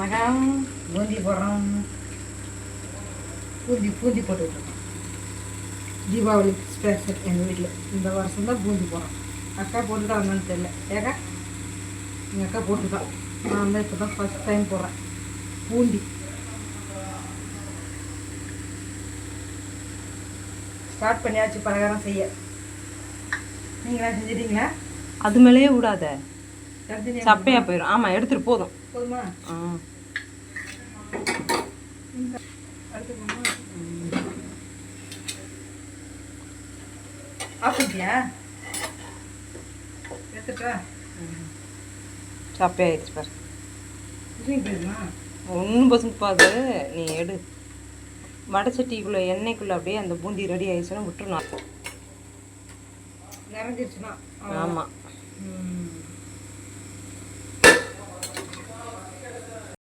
வணக்கம். பூந்தி போடுறோம். பூந்தி பூந்தி போட்டுட்ருக்கோம் தீபாவளி ஸ்பெஷல் எங்கள் வீட்டில் இந்த வருஷம் தான் பூந்தி போடுறோம். அக்கா போட்டுட்டா வந்தான்னு தெரியல. ஏக்கா எங்கள் அக்கா போட்டுட்டான் நான் தான் இப்போ தான் ஃபஸ்ட் டைம் போடுறேன். பூந்தி. ஸ்டார்ட் பண்ணியாச்சு பலகாரம் செய்ய. நீங்களா செஞ்சிட்டீங்களா? அது மேலேயே விடாத. சப்பையா போயிடும் ஆமா எடுத்துட்டு போதும். ஆ. சப்பையாயிடுச்சு பாரு. ஒன்றும் பசங்க பாது நீ எடு. வடச்சட்டிக்குள்ளே எண்ணெய்க்குள்ளே அப்படியே அந்த பூந்தி ரெடி ஆயிடுச்சுன்னா விட்டுருணும் நிறைஞ்சிருச்சுன்னா. ஆமாம் ம்.